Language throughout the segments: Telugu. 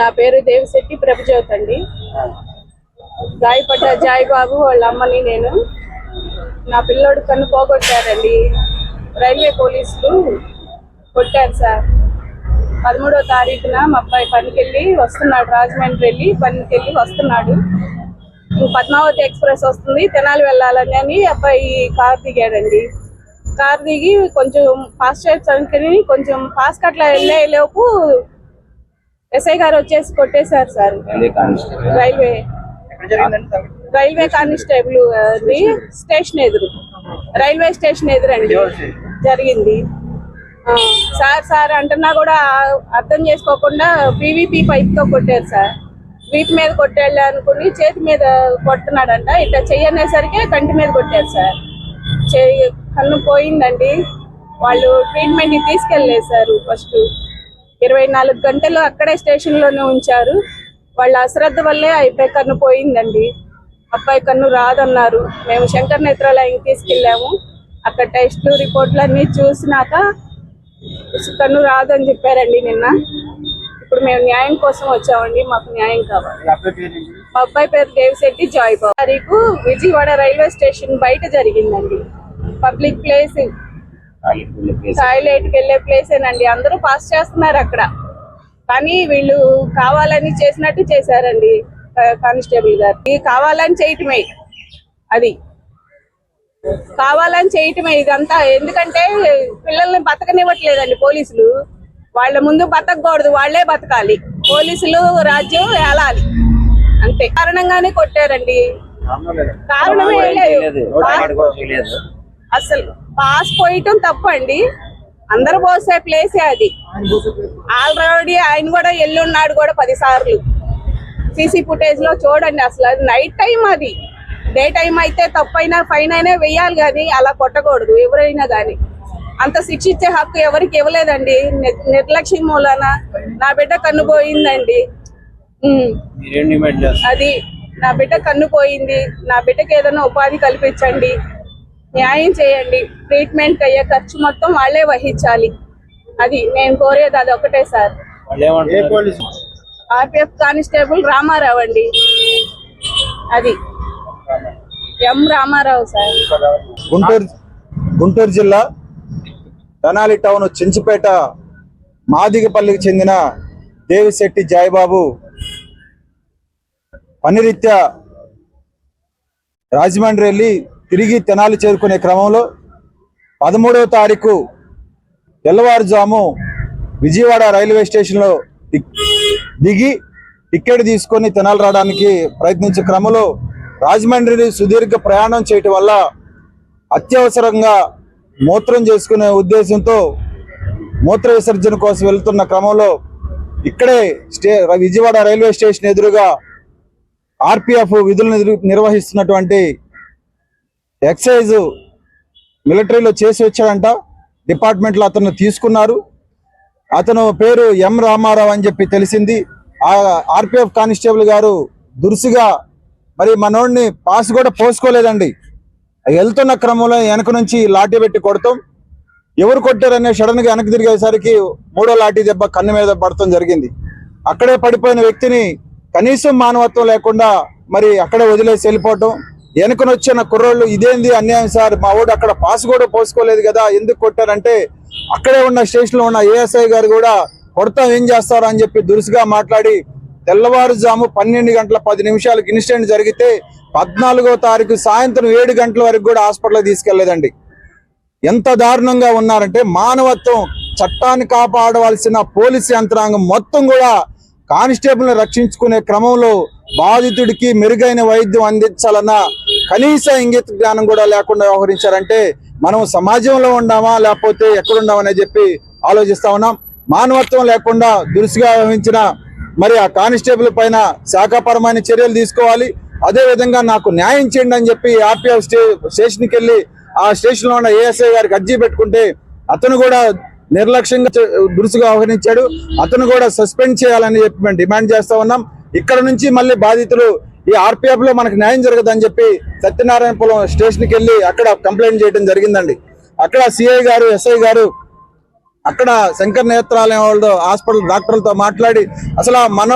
నా పేరు దేవిశెట్టి ప్రభుజ్యోత్ అండి గాయపడ్డ జాయ్ బాబు వాళ్ళ అమ్మని నేను. నా పిల్లోడు కన్ను పోగొట్టారండి. రైల్వే పోలీసులు కొట్టారు సార్. పదమూడో తారీఖున మా అబ్బాయి పనికి వెళ్ళి వస్తున్నాడు రాజమండ్రి వెళ్ళి పనికి వెళ్ళి వస్తున్నాడు పద్మావతి ఎక్స్ప్రెస్ వస్తుంది తెనాలి వెళ్ళాలని అని అబ్బాయి కార్ దిగాడండి. కార్ దిగి కొంచెం ఫాస్ట్ అనుకుని కొంచెం ఫాస్ట్ అట్లా వెళ్ళే లోపు ఎస్ఐ గారు వచ్చేసి కొట్టేశారు సార్. రైల్వే. రైల్వే కానిస్టేబుల్ అది స్టేషన్ ఎదురు. రైల్వే స్టేషన్ ఎదురండి. జరిగింది. ఆ, సార్ సార్ అంటున్నా కూడా అర్థం చేసుకోకుండా పీవీపీ పైప్తో కొట్టారు సార్. వీటి మీద కొట్టాడు అనుకుని చేతి మీద కొడుతున్నాడంట. ఇట్లా చెయ్యనేసరికి కంటి మీద కొట్టారు సార్. చెయ్యి కన్ను పోయిందండి. వాళ్ళు ట్రీట్మెంట్కి తీసుకెళ్ళేశారు ఫస్ట్. ఇరవై నాలుగు గంటలు అక్కడే స్టేషన్లోనే ఉంచారు. వాళ్ళ అశ్రద్ధ వల్లే అయిపోయి కన్ను పోయిందండి. అబ్బాయి కన్ను రాదన్నారు. మేము శంకర్ నేత్రాలయంకి తీసుకెళ్ళాము. అక్కడ టెస్ట్లు రిపోర్ట్లు అన్ని చూసినాక కన్ను రాదని చెప్పారండి నిన్న. ఇప్పుడు మేము న్యాయం కోసం వచ్చామండి. మాకు న్యాయం కావాలి. మా అబ్బాయి పేరు దేవిశెట్టి జాయ్ బాబు తారీఖు విజయవాడ రైల్వే స్టేషన్ బయట జరిగిందండి. పబ్లిక్ ప్లేస్ టాయిలెట్కి వెళ్ళే ప్లేసేనండి. అందరూ పాస్ చేస్తున్నారు అక్కడ కానీ వీళ్ళు కావాలని చేసినట్టు చేశారండి కానిస్టేబుల్ గారు. ఇది కావాలని చేయటమే అది. కావాలని చేయటమే ఇదంతా. ఎందుకంటే పిల్లల్ని బతకనివ్వట్లేదండి పోలీసులు. వాళ్ళ ముందు బతకకూడదు వాళ్ళే బతకాలి. పోలీసులు రాజ్యం ఏలాలి. అంతే. కారణంగానే కొట్టారండి. కారణమే లేదు. అసలు పాస్ పోయటం తప్పండి. అందరు పోసే ప్లేసే అది. ఆల్రెడీ ఆయన కూడా ఎల్లున్నాడు కూడా పది సార్లు. సీసీ ఫుటేజ్లో చూడండి అసలు అది నైట్ టైం అది. డే టైం అయితే తప్పైనా ఫైన్ అయినా వెయ్యాలి కానీ అలా కొట్టకూడదు ఎవరైనా కానీ. అంత శిక్ష ఇచ్చే హక్కు ఎవరికి ఇవ్వలేదండి. నిర్లక్ష్యం మూలాన నా బిడ్డ కన్ను పోయిందండి. అది నా బిడ్డ కన్ను పోయింది. నా బిడ్డకి ఏదైనా ఉపాధి కల్పించండి. న్యాయం చేయండి. ట్రీట్మెంట్ అయ్యే ఖర్చు మొత్తం వాళ్ళే వహించాలి. అది నేను కోరేది అది ఒకటే సార్. ఆర్పిఎఫ్ కానిస్టేబుల్ రామారావు అండి. అది. M Ramarao sir. Guntur Guntur జిల్లా తెనాలి టౌన్ చెంచుపేట మాదిగపల్లికి చెందిన దేవిశెట్టి జాయిబాబు పనిరీత్యా రాజమండ్రి వెళ్ళి తిరిగి తెనాలి చేరుకునే క్రమంలో పదమూడవ తారీఖు తెల్లవారుజాము విజయవాడ రైల్వే స్టేషన్లో దిగి టికెట్ తీసుకొని తెనాలి రావడానికి ప్రయత్నించే క్రమంలో రాజమండ్రి సుదీర్ఘ ప్రయాణం చేయటం వల్ల అత్యవసరంగా మూత్రం చేసుకునే ఉద్దేశంతో మూత్ర విసర్జన కోసం వెళ్తున్న క్రమంలో ఇక్కడే స్టే విజయవాడ రైల్వే స్టేషన్ ఎదురుగా ఆర్పిఎఫ్ విధులు నిర్వహిస్తున్నటువంటి ఎక్సైజ్ మిలిటరీలో చేసి వచ్చాడంట. డిపార్ట్మెంట్లో అతను తీసుకున్నారు. అతను పేరు ఎం రామారావు అని చెప్పి తెలిసింది. ఆ ఆర్పిఎఫ్ కానిస్టేబుల్ గారు దురుసుగా మరి మనోడిని పాస్ కూడా పోసుకోలేదండి. వెళ్తున్న క్రమంలో వెనక నుంచి లాఠీ పెట్టి కొడతాం. ఎవరు కొట్టారనే సడన్గా వెనక్కి తిరిగేసరికి మూడో లాఠీ దెబ్బ కన్ను మీద పడటం జరిగింది. అక్కడే పడిపోయిన వ్యక్తిని కనీసం మానవత్వం లేకుండా మరి అక్కడే వదిలేసి వెళ్ళిపోవటం వెనుకనొచ్చిన కుర్రోళ్ళు ఇదేంది అన్యాయం సార్? మా వాడు అక్కడ పాస్ కూడా పోసుకోలేదు కదా ఎందుకు కొట్టారంటే అక్కడే ఉన్న స్టేషన్లో ఉన్న ఏఎస్ఐ గారు కూడా కొడతాం ఏం చేస్తారు అని చెప్పి దురుసుగా మాట్లాడి తెల్లవారుజాము పన్నెండు గంటల పది నిమిషాలకు ఇన్సిడెంట్ జరిగితే పద్నాలుగో తారీఖు సాయంత్రం ఏడు గంటల వరకు కూడా హాస్పిటల్కి తీసుకెళ్ళేదండి. ఎంత దారుణంగా ఉన్నారంటే మానవత్వం చట్టాన్ని కాపాడవలసిన పోలీసు యంత్రాంగం మొత్తం కూడా కానిస్టేబుల్ని రక్షించుకునే క్రమంలో బాధితుడికి మెరుగైన వైద్యం అందించాలన్న కనీస ఇంగిత జ్ఞానం కూడా లేకుండా వ్యవహరించారంటే మనం సమాజంలో ఉన్నామా లేకపోతే ఎక్కడున్నామని చెప్పి ఆలోచిస్తా ఉన్నాం. మానవత్వం లేకుండా దురుసుగా వ్యవహరించిన మరి ఆ కానిస్టేబుల్ పైన శాఖాపరమైన చర్యలు తీసుకోవాలి. అదేవిధంగా నాకు న్యాయం చేయండి అని చెప్పి ఆర్పిఎఫ్ స్టే స్టేషన్కి వెళ్ళి ఆ స్టేషన్లో ఉన్న ఏఎస్ఐ గారికి అర్జీ పెట్టుకుంటే అతను కూడా నిర్లక్ష్యంగా దురుసుగా వ్యవహరించాడు. అతను కూడా సస్పెండ్ చేయాలని చెప్పి మేము డిమాండ్ చేస్తా ఉన్నాం. ఇక్కడ నుంచి మళ్ళీ బాధితులు ఈ ఆర్పిఎఫ్లో మనకు న్యాయం జరగదని చెప్పి సత్యనారాయణపురం స్టేషన్కి వెళ్ళి అక్కడ కంప్లైంట్ చేయడం జరిగిందండి. అక్కడ సిఐ గారు ఎస్ఐ గారు అక్కడ శంకర్ నేత్రాలయం వాళ్ళు హాస్పిటల్ డాక్టర్లతో మాట్లాడి అసలు మన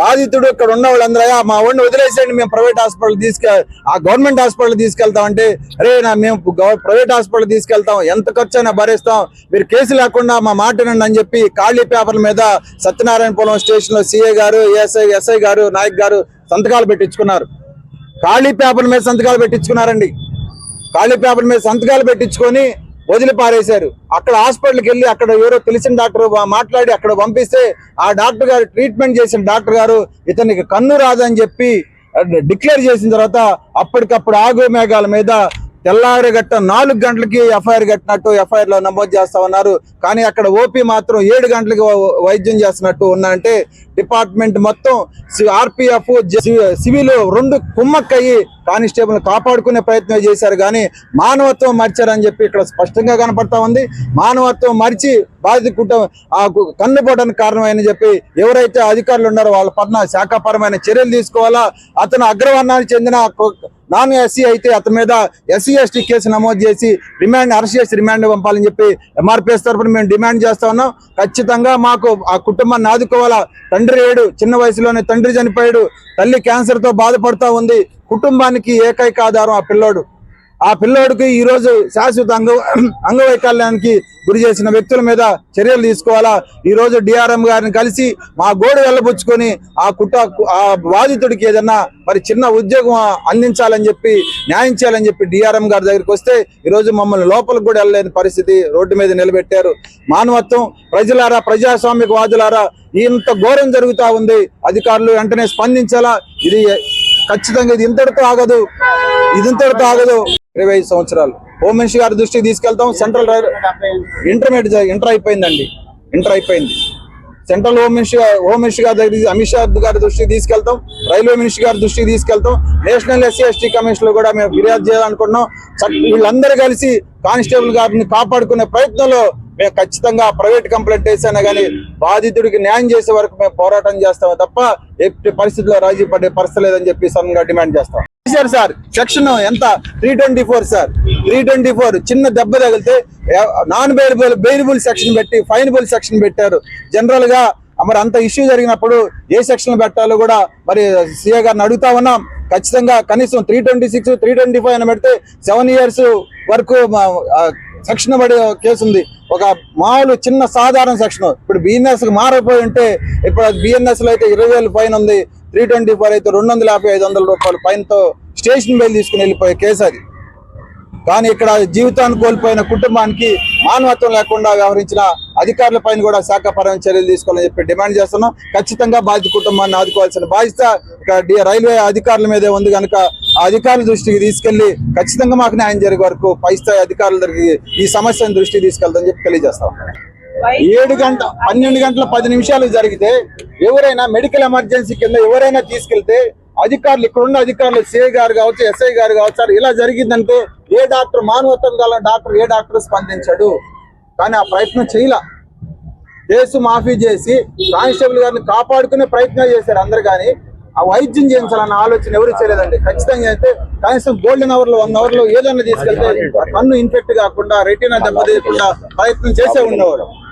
బాధితుడు ఇక్కడ ఉన్న వాళ్ళందరూ మా వాడిని వదిలేసేయండి మేము ప్రైవేట్ హాస్పిటల్ తీసుకె ఆ గవర్నమెంట్ హాస్పిటల్ తీసుకెళ్తాం అంటే అరే నా మేము ప్రైవేట్ హాస్పిటల్ తీసుకెళ్తాం ఎంత ఖర్చు అయినా భరిస్తాం మీరు కేసు లేకుండా మా మాట అని చెప్పి ఖాళీ పేపర్ల మీద సత్యనారాయణపురం స్టేషన్లో సీఏ గారు ఎస్ఐ ఎస్ఐ గారు నాయక్ గారు సంతకాలు పెట్టించుకున్నారు. ఖాళీ పేపర్ మీద సంతకాలు పెట్టించుకున్నారండి. ఖాళీ పేపర్ మీద సంతకాలు పెట్టించుకొని వదిలి పారేశారు. అక్కడ హాస్పిటల్కి వెళ్ళి అక్కడ ఎవరో తెలిసిన డాక్టర్ మాట్లాడి అక్కడ పంపిస్తే ఆ డాక్టర్ గారు ట్రీట్మెంట్ చేసిన డాక్టర్ గారు ఇతనికి కన్ను రాదని చెప్పి డిక్లేర్ చేసిన తర్వాత అప్పటికప్పుడు ఆగు మేఘాల మీద తెల్లారి గట్ట నాలుగు గంటలకి ఎఫ్ఐఆర్ కట్టినట్టు ఎఫ్ఐఆర్లో నమోదు చేస్తా ఉన్నారు. కానీ అక్కడ ఓపీ మాత్రం ఏడు గంటలకి వైద్యం చేస్తున్నట్టు ఉన్నాయంటే డిపార్ట్మెంట్ మొత్తం ఆర్పిఎఫ్ సివిల్ రెండు కుమ్మక్కయ్యి కానిస్టేబుల్ కాపాడుకునే ప్రయత్నం చేశారు. కానీ మానవత్వం మరిచారని చెప్పి ఇక్కడ స్పష్టంగా కనపడతా ఉంది. మానవత్వం మరిచి బాధిత కుటుంబం ఆ కన్నుపోవడానికి కారణమైన చెప్పి ఎవరైతే అధికారులు ఉన్నారో వాళ్ళ పట్ల శాఖాపరమైన చర్యలు తీసుకోవాలా? అతను అగ్రవర్ణానికి చెందిన నాన్ ఎస్సీ అయితే అతని మీద ఎస్సీ ఎస్టీ కేసు నమోదు చేసి రిమాండ్ అరెస్ట్ చేసి రిమాండ్ పంపాలని చెప్పి ఎంఆర్పిఎస్ తరఫున మేము డిమాండ్ చేస్తా ఉన్నాం. ఖచ్చితంగా మాకు ఆ కుటుంబాన్ని ఆదుకోవాలా. తండ్రి ఏడు చిన్న వయసులోనే తండ్రి చనిపోయాడు తల్లి క్యాన్సర్తో బాధపడతా ఉంది. కుటుంబానికి ఏకైక ఆధారం ఆ పిల్లోడు. ఆ పిల్లోడికి ఈ రోజు శాశ్వత అంగ అంగవైకల్యానికి గురి చేసిన వ్యక్తుల మీద చర్యలు తీసుకోవాలా? ఈ రోజు డిఆర్ఎం గారిని కలిసి మా గోడు వెళ్ళబుచ్చుకొని ఆ కుట ఆ బాధితుడికి ఏదన్నా మరి చిన్న ఉద్యోగం అందించాలని చెప్పి న్యాయం చేయాలని చెప్పి డిఆర్ఎం గారి దగ్గరికి వస్తే ఈ రోజు మమ్మల్ని లోపలికి కూడా వెళ్ళలేని పరిస్థితి రోడ్డు మీద నిలబెట్టారు. మానవత్వం ప్రజలారా ప్రజాస్వామిక వాదులారా ఇంత ఘోరం జరుగుతా ఉంది. అధికారులు వెంటనే స్పందించాలా? ఇది ఖచ్చితంగా ఇది ఇంతటితో ఆగదు. ఇది ఇంతటితో ఆగదు. ఇరవై ఐదు సంవత్సరాలు. హోమ్ మినిస్టర్ గారి దృష్టికి తీసుకెళ్తాం. సెంట్రల్ ఇంటర్మీడియట్ ఇంటర్ అయిపోయిందండి. ఇంటర్ అయిపోయింది. Central home minister home minister గారి దగ్గర అమిత్ షా గారి దృష్టికి తీసుకెళ్తాం. రైల్వే మినిస్టర్ గారి దృష్టికి తీసుకెళ్తాం. నేషనల్ ఎస్సీ ఎస్టీ కమిషన్లో కూడా మేము ఫిర్యాదు చేయాలనుకున్నాం వీళ్ళందరూ కలిసి కానిస్టేబుల్ గారిని కాపాడుకునే ప్రయత్నంలో మేము ఖచ్చితంగా ప్రైవేట్ కంప్లైంట్ వేసినా కానీ బాధితుడికి న్యాయం చేసే వరకు మేము పోరాటం చేస్తాము తప్ప ఎట్టి పరిస్థితుల్లో రాజీ పడే పరిస్థితి లేదని చెప్పి సన్గా డిమాండ్ చేస్తాం. సార్ సార్ సెక్షన్ ఎంత? Three twenty four sir. Three twenty four చిన్న దెబ్బ తగిలితే నాన్ బెయిలబుల్ బెయిలబుల్ సెక్షన్ పెట్టి ఫైనబుల్ సెక్షన్ పెట్టారు. జనరల్గా మరి అంత ఇష్యూ జరిగినప్పుడు ఏ సెక్షన్ పెట్టాలో కూడా మరి సీఏ గారిని అడుగుతా ఉన్నాం. ఖచ్చితంగా కనీసం three twenty six three twenty five అని పెడితే సెవెన్ ఇయర్స్ వరకు సెక్షన్ పడే కేసు ఉంది. ఒక మామూలు చిన్న సాధారణ సెక్షన్. ఇప్పుడు బిఎన్ఎస్ మారిపోయి ఉంటే ఇప్పుడు బిఎన్ఎస్లో అయితే ఇరవై వేలు ఫైన్ ఉంది. త్రీ ట్వంటీ ఫోర్ అయితే రెండు వందల యాభై ఐదు వందల రూపాయలు పైనతో స్టేషన్ బయలు తీసుకుని వెళ్ళిపోయే కేసు అది. కానీ ఇక్కడ జీవితాన్ని కోల్పోయిన కుటుంబానికి మానవత్వం లేకుండా వ్యవహరించిన అధికారుల పైన కూడా శాఖపరమైన చర్యలు తీసుకోవాలని చెప్పి డిమాండ్ చేస్తున్నాం. ఖచ్చితంగా బాధిత కుటుంబాన్ని ఆదుకోవాల్సిన బాధ్యత ఇక్కడ రైల్వే అధికారుల మీదే ఉంది కనుక ఆ అధికారుల దృష్టికి తీసుకెళ్ళి ఖచ్చితంగా మాకు న్యాయం జరిగే వరకు పై స్థాయి అధికారుల దగ్గరికి ఈ సమస్యను దృష్టికి తీసుకెళ్తామని చెప్పి తెలియజేస్తాం. ఏడు గంట పన్నెండు గంటల పది నిమిషాలు జరిగితే ఎవరైనా మెడికల్ ఎమర్జెన్సీ కింద ఎవరైనా తీసుకెళ్తే అధికారులు ఇక్కడ ఉన్న అధికారులు సిఐ గారు కావచ్చు ఎస్ఐ గారు కావచ్చు సార్ ఇలా జరిగిందంటే ఏ డాక్టర్ మానవత్వం గల డాక్టర్ ఏ డాక్టర్ స్పందించాడు. కానీ ఆ ప్రయత్నం చేయలే. కేసు మాఫీ చేసి కానిస్టేబుల్ గారిని కాపాడుకునే ప్రయత్నం చేశారు అందరు కానీ ఆ వైద్యం చేయించాలన్న ఆలోచన ఎవరు చేయలేదండి. ఖచ్చితంగా అయితే కనీసం గోల్డెన్ అవర్లో వన్ అవర్లో ఏదైనా తీసుకెళ్తే కన్ను ఇన్ఫెక్ట్ కాకుండా రెటీనా దెబ్బతీయకుండా ప్రయత్నం చేసే ఉండేవాడు